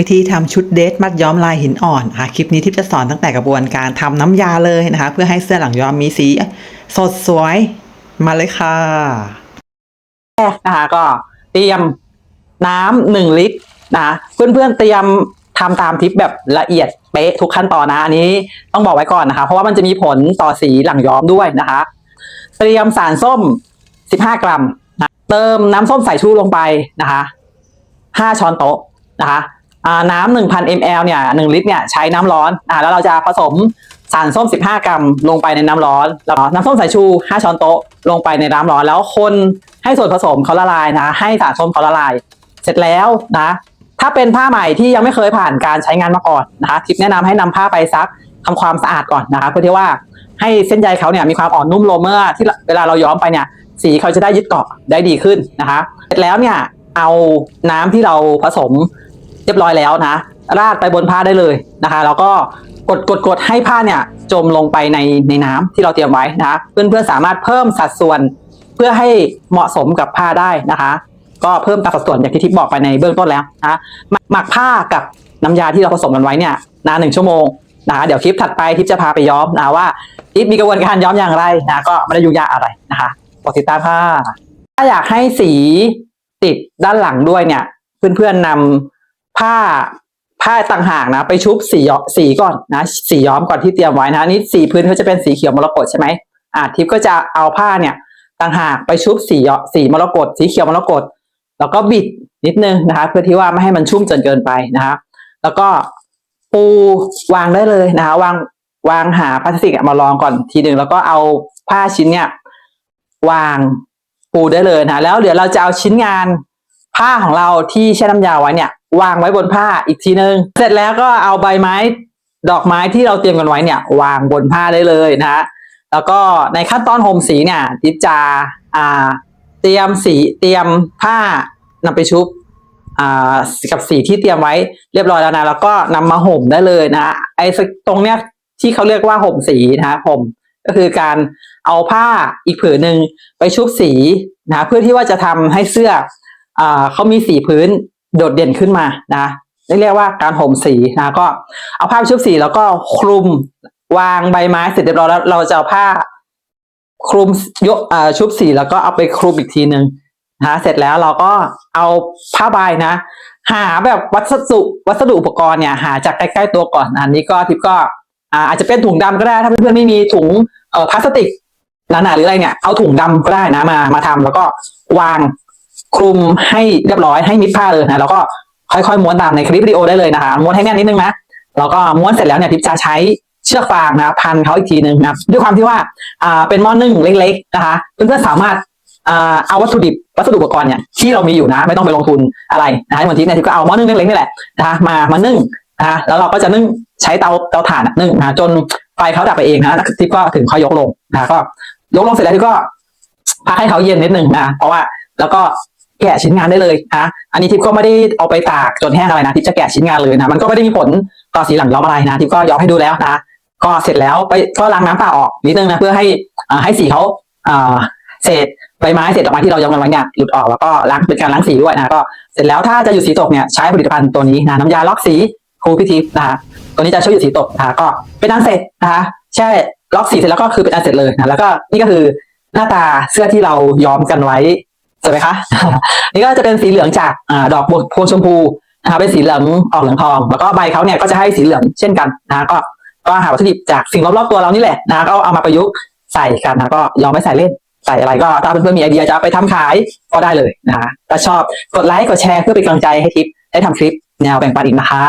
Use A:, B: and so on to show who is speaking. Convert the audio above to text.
A: วิธีทำชุดเดทมัดย้อมลายหินอ่อนค่ะคลิปนี้ทิปจะสอนตั้งแต่กระบวนการทำน้ำยาเลยนะคะ เพื่อให้เสื้อหลังย้อมมีสี สดสวยมาเลยค่ะ
B: นะคะก็เตรียมน้ำหนึ่งลิตรนะเพื่อนๆเตรียมทำตามทิปแบบละเอียดเป๊ะทุกขั้นตอนนะอันนี้ต้องบอกไว้ก่อนนะคะ เพราะว่ามันจะมีผลต่อสีหลังย้อมด้วยนะคะ เตรียมสารส้ม 15 กรัมนะเติมน้ำส้มสายชูลงไปนะคะ 5 ช้อนโต๊ะนะคะ อ่าน้ำ1,000 ml เนี่ย1ลิตรเนี่ยใช้น้ำร้อนอ่าแล้วเราจะผสมสารส้ม 15 กรัมลงไปในน้ำร้อน แล้วน้ำส้มสายชู 5 ช้อนโต๊ะลงไปในน้ำร้อนแล้วคนให้ส่วนผสมเขาละลายนะ ให้สารส้มเขาละลาย เสร็จแล้วนะ ถ้าเป็นผ้าใหม่ที่ยังไม่เคยผ่านการใช้งานมาก่อนนะคะทิปแนะนำให้นำผ้าไปซักทำความสะอาดก่อนนะคะเพื่อที่ว่าให้เส้นใยเขาเนี่ยมีความอ่อนนุ่มลงเมื่อที่เวลาเราย้อมไปเนี่ย สีเขาจะได้ยึดเกาะได้ดีขึ้นนะคะ เสร็จแล้วเนี่ยเอาน้ำที่เราผสม เรียบร้อยแล้วนะ ราดไปบนผ้าได้เลยนะคะ แล้วก็กดกดกดให้ผ้าเนี่ยจมลงไปในในน้ำที่เราเตรียมไว้นะคะเพื่อนเพื่อนๆสามารถเพิ่มสัดส่วนเพื่อให้เหมาะสมกับผ้าได้นะคะ ก็เพิ่มตามสัดส่วนอย่างที่ทิพย์บอกไปในเบื้องต้นแล้วนะหมักผ้ากับน้ำยาที่เราผสมกันไว้เนี่ยนานหนึ่งชั่วโมงนะคะเดี๋ยวคลิปถัดไปทิพย์จะพาไปย้อมนะว่าทิพย์มีกระบวนการย้อมอย่างไรนะก็ไม่ได้ยุ่งยากอะไรนะคะกดติดตามค่ะถ้าอยากให้สีติดด้านหลังด้วยเนี่ย เพื่อนๆนำ ผ้าผ้าต่างหากนะ ไปชุบสีสีก่อนนะ สีย้อมก่อนที่เตรียมไว้นะนี่สีพื้นเขาจะเป็นสีเขียวมรกตใช่ไหมอ่าทิพย์ก็จะเอาผ้าเนี่ยต่างหากไปชุบสีสีมรกตสีเขียวมรกตแล้วก็บิดนิดนึงนะคะ เพื่อที่ว่าไม่ให้มันชุ่มจนเกินไปนะคะแล้วก็ปูวางได้เลยนะคะ วางวางหาพลาสติกมารองก่อนทีหนึ่งแล้วก็เอาผ้าชิ้นเนี่ยวางปูได้เลยนะแล้วเดี๋ยวเราจะเอาชิ้นงานผ้าของเราที่แช่น้ำยาไว้เนี่ย วางไว้บนผ้าอีกทีนึง เสร็จแล้วก็เอาใบไม้ดอกไม้ที่เราเตรียมกันไว้เนี่ย วางบนผ้าได้เลยนะคะแล้วก็ในขั้นตอนห่มสีเนี่ยทิจะอ่า เตรียมสีเตรียมผ้านำไปชุบอ่ากับสีที่เตรียมไว้เรียบร้อยแล้วนะแล้วก็นำมาห่มได้เลยนะไอ้ตรงเนี้ยที่เขาเรียกว่าห่มสีนะห่มก็คือการเอาผ้าอีกผืนหนึ่งไปชุบสีนะเพื่อที่ว่าจะทำให้เสื้ออ่าเขามีสีพื้น โดดเด่นขึ้นมานะเรียกว่าการห่มสีนะก็เอาผ้าชุบสีแล้วก็คลุมวางใบไม้เสร็จเรียบร้อยแล้วเราจะเอาผ้าคลุมยกอ่าชุบสีแล้วก็เอาไปคลุมอีกทีหนึ่งนะเสร็จแล้วเราก็เอาผ้าใบนะ หาแบบวัสดุวัสดุอุปกรณ์เนี่ยหาจากใกล้ๆตัวก่อนอันนี้ก็ทิปก็อ่าอาจจะเป็นถุงดำก็ได้ ถ้าเพื่อนๆไม่มีถุงเอ่อพลาสติกหนาๆหรืออะไรเนี่ยเอาถุงดำก็ได้นะมามาทำแล้วก็วาง คลุมให้เรียบร้อยให้มิดผ้าเลยนะแล้วก็ค่อยๆม้วนตามในคลิปวิดีโอได้เลยนะคะม้วนให้แน่นนิดนึงนะแล้วก็ม้วนเสร็จแล้วเนี่ยทิปจะใช้เชือกฟางนะพันเขาอีกทีหนึ่งนะด้วยความที่ว่าอ่าเป็นหม้อนึ่งเล็ก ๆ นะคะเพื่อนๆสามารถอ่าเอาวัตถุดิบวัสดุอุปกรณ์เนี่ยที่เรามีอยู่นะไม่ต้องไปลงทุนอะไรนะเหมือนทิปเนี่ยทิปก็เอาหม้อนึ่งเล็กๆนี่แหละนะคะมามานึ่งนะคะแล้วเราก็จะนึ่งใช้เตาเตาถ่านนึ่งนะจนไฟเขาดับไปเองนะแล้วทิปก็ถึงค่อยยกลงนะก็ยกลงเสร็จแล้วทิปก็พักให้เขาเย็นนิดนึงนะเพราะว่าแล้วก็ แกะชิ้นงานได้เลยนะอันนี้ทิปก็ไม่ได้เอาไปตากจนแห้งอะไรนะทิปจะแกะชิ้นงานเลยนะมันก็ไม่ได้มีผลต่อสีหลังย้อมอะไรนะที่ก็ย้อมให้ดูแล้วนะก็เสร็จแล้วไปก็ล้างน้ำเปล่าออกนิดนึงนะเพื่อให้อ่าให้สีเขาอ่าเศษใบไม้เศษดอกไม้ที่เราย้อมกันไว้เนี่ยหลุดออกแล้วก็ล้างเป็นการล้างสีด้วยนะก็เสร็จแล้วถ้าจะหยุดสีตกเนี่ยใช้ผลิตภัณฑ์ตัวนี้นะน้ำยาล็อกสีครูพิธีนะคะตัวนี้จะช่วยหยุดสีตกนะคะก็เป็นอันเสร็จนะคะแช่ล็อกสีเสร็จแล้วก็คือเป็นอันเสร็จเลยนะแล้วก็นี่ก็คือหน้าตาเสื้อที่เราย้อมกันไว้ สวยไหมคะนี่ก็จะเป็นสีเหลืองจากอดอกบัวพชมพูนะคะเป็นสีเหลืองออกเหลืองทอง แล้วก็ใบเขาเนี่ยก็จะให้สีเหลืองเช่นกันนะก็ก็หาวัตถุดิบจากสิ่งรอบๆตัวเรานี่แหละนะก็เอามาประยุกต์ใส่กันนะก็ยอมไม่ใส่เล่นใส่อะไรก็ถ้าเพื่อนๆมีไอเดียจะเอาไปทำขายก็ได้เลยนะคะถ้าชอบกดไลค์กดแชร์เพื่อเป็นกำลังใจให้ทิปได้ทำคลิปแนวแบ่งปันอีกนะคะ